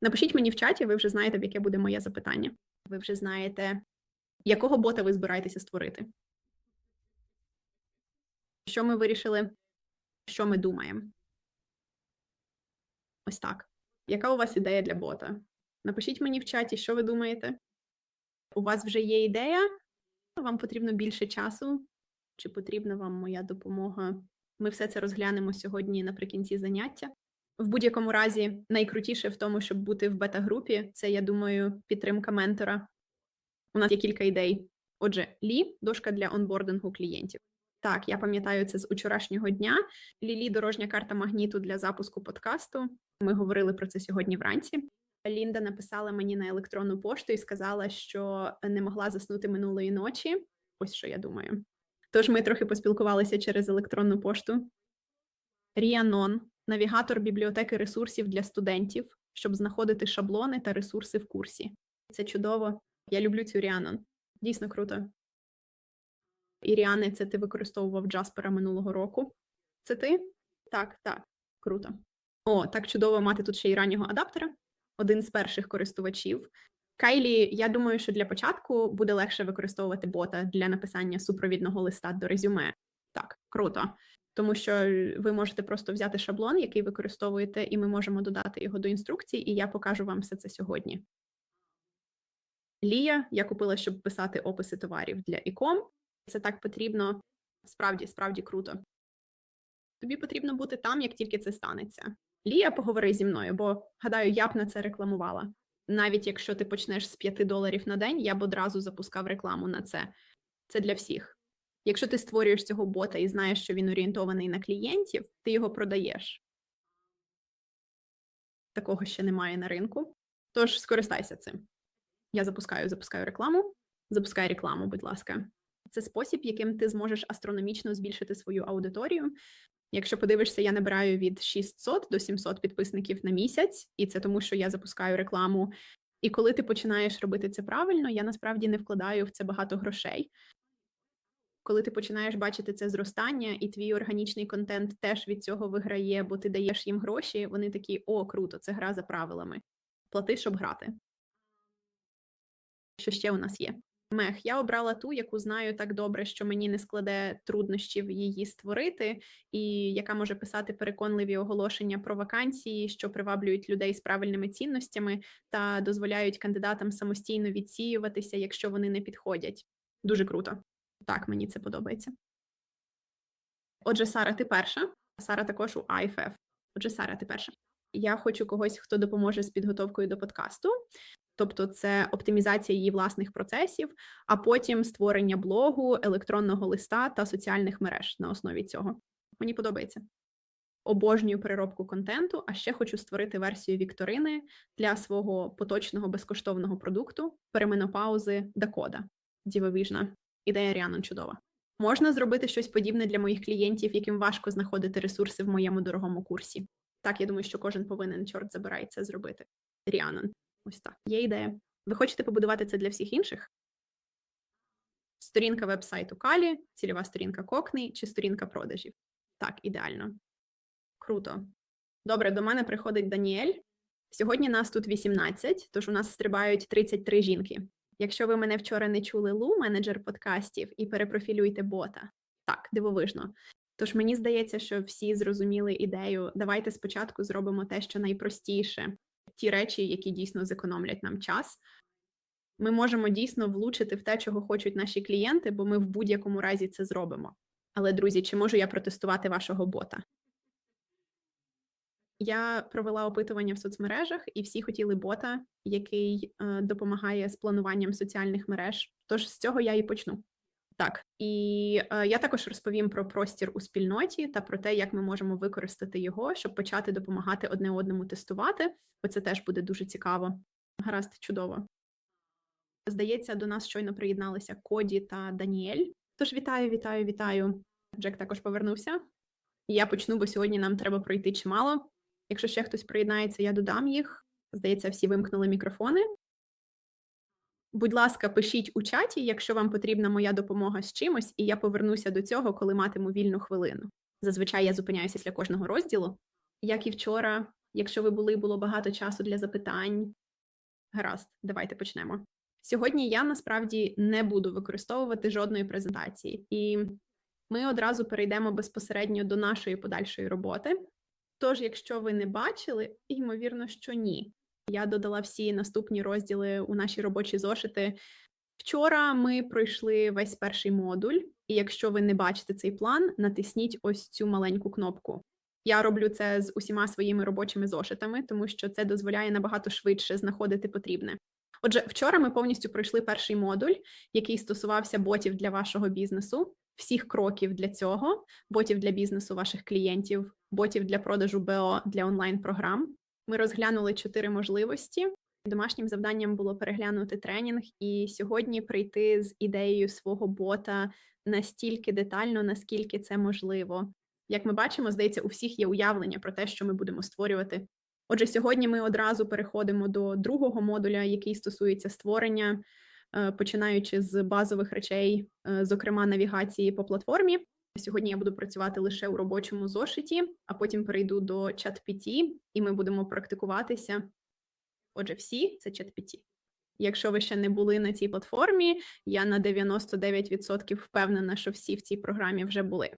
Напишіть мені в чаті, ви вже знаєте, в яке буде моє запитання. Ви вже знаєте, якого бота ви збираєтеся створити. Що ми вирішили, що ми думаємо? Ось так. Яка у вас ідея для бота? Напишіть мені в чаті, що ви думаєте. У вас вже є ідея? Вам потрібно більше часу? Чи потрібна вам моя допомога? Ми все це розглянемо сьогодні наприкінці заняття. В будь-якому разі, найкрутіше в тому, щоб бути в бета-групі, це, я думаю, підтримка ментора. У нас є кілька ідей. Отже, Лі дошка для онбордингу клієнтів. Так, я пам'ятаю це з учорашнього дня. Лілі дорожня карта магніту для запуску подкасту. Ми говорили про це сьогодні вранці. Лінда написала мені на електронну пошту і сказала, що не могла заснути минулої ночі. Ось що я думаю. Тож ми трохи поспілкувалися через електронну пошту. Ріанон навігатор бібліотеки ресурсів для студентів, щоб знаходити шаблони та ресурси в курсі. Це чудово. Я люблю цю Ріанон. Дійсно круто. І це ти використовував Джаспера минулого року. Це ти? Так, так, круто. О, так чудово мати тут ще й раннього адаптера, один з перших користувачів. Кайлі, я думаю, що для початку буде легше використовувати бота для написання супровідного листа до резюме. Так, круто. Тому що ви можете просто взяти шаблон, який використовуєте, і ми можемо додати його до інструкцій, і я покажу вам все це сьогодні. Лія я купила, щоб писати описи товарів для іком. Це так потрібно справді, справді круто. Тобі потрібно бути там, як тільки це станеться. Лія, поговори зі мною, бо гадаю, я б на це рекламувала. Навіть якщо ти почнеш з 5 доларів на день, я б одразу запускав рекламу на це. Це для всіх. Якщо ти створюєш цього бота і знаєш, що він орієнтований на клієнтів, ти його продаєш. Такого ще немає на ринку. Тож скористайся цим. Я запускаю, запускаю рекламу. Запускай рекламу, будь ласка. Це спосіб, яким ти зможеш астрономічно збільшити свою аудиторію. Якщо подивишся, я набираю від 600 до 700 підписників на місяць, і це тому, що я запускаю рекламу. І коли ти починаєш робити це правильно, я насправді не вкладаю в це багато грошей. Коли ти починаєш бачити це зростання, і твій органічний контент теж від цього виграє, бо ти даєш їм гроші, вони такі: о, круто, це гра за правилами. Плати, щоб грати. Що ще у нас є? Мех, я обрала ту, яку знаю так добре, що мені не складе труднощів її створити, і яка може писати переконливі оголошення про вакансії, що приваблюють людей з правильними цінностями та дозволяють кандидатам самостійно відсіюватися, якщо вони не підходять. Дуже круто. Так, мені це подобається. Отже, Сара, ти перша. Сара також у IFF. Отже, Сара, ти перша. Я хочу когось, хто допоможе з підготовкою до подкасту. Тобто, це оптимізація її власних процесів, а потім створення блогу, електронного листа та соціальних мереж на основі цього. Мені подобається. Обожнюю переробку контенту, а ще хочу створити версію Вікторини для свого поточного безкоштовного продукту переменопаузи Дакода. Дівовижна. Ідея Ріанон чудова. Можна зробити щось подібне для моїх клієнтів, яким важко знаходити ресурси в моєму дорогому курсі. Так, я думаю, що кожен повинен, чорт забирай, це зробити. Ріанон. Ось так. Є ідея. Ви хочете побудувати це для всіх інших? Сторінка веб-сайту Калі, цільова сторінка Кокний чи сторінка продажів. Так, ідеально. Круто. Добре, до мене приходить Даніель. Сьогодні нас тут 18, тож у нас стрибають 33 жінки. Якщо ви мене вчора не чули, Лу, менеджер подкастів, і перепрофілюйте бота. Так, дивовижно. Тож мені здається, що всі зрозуміли ідею. Давайте спочатку зробимо те, що найпростіше, ті речі, які дійсно зекономлять нам час. Ми можемо дійсно влучити в те, чого хочуть наші клієнти, бо ми в будь-якому разі це зробимо. Але, друзі, чи можу я протестувати вашого бота? Я провела опитування в соцмережах, і всі хотіли бота, який е, допомагає з плануванням соціальних мереж. Тож з цього я і почну. Так, і е, я також розповім про простір у спільноті та про те, як ми можемо використати його, щоб почати допомагати одне одному тестувати. Бо це теж буде дуже цікаво. Гаразд, чудово. Здається, до нас щойно приєдналися Коді та Даніель. Тож вітаю, вітаю, вітаю. Джек також повернувся. Я почну, бо сьогодні нам треба пройти чимало. Якщо ще хтось приєднається, я додам їх. Здається, всі вимкнули мікрофони. Будь ласка, пишіть у чаті, якщо вам потрібна моя допомога з чимось, і я повернуся до цього, коли матиму вільну хвилину. Зазвичай я зупиняюся після кожного розділу. Як і вчора, Якщо ви були, було багато часу для запитань. Гаразд, давайте почнемо. Сьогодні я насправді не буду використовувати жодної презентації, і ми одразу перейдемо безпосередньо до нашої подальшої роботи. Тож, якщо ви не бачили, ймовірно, що ні. Я додала всі наступні розділи у наші робочі зошити. Вчора ми пройшли весь перший модуль, і якщо ви не бачите цей план, натисніть ось цю маленьку кнопку. Я роблю це з усіма своїми робочими зошитами, тому що це дозволяє набагато швидше знаходити потрібне. Отже, вчора ми повністю пройшли перший модуль, який стосувався ботів для вашого бізнесу, всіх кроків для цього, ботів для бізнесу ваших клієнтів, ботів для продажу БО для онлайн-програм. Ми розглянули чотири можливості. Домашнім завданням було переглянути тренінг і сьогодні прийти з ідеєю свого бота настільки детально, наскільки це можливо. Як ми бачимо, здається, у всіх є уявлення про те, що ми будемо створювати. Отже, сьогодні ми одразу переходимо до другого модуля, який стосується створення, починаючи з базових речей, е, зокрема навігації по платформі. Сьогодні я буду працювати лише у робочому зошиті, а потім перейду до ChatPT, і ми будемо практикуватися. Отже, всі це ChatPT. Якщо ви ще не були на цій платформі, я на 99% впевнена, що всі в цій програмі вже були.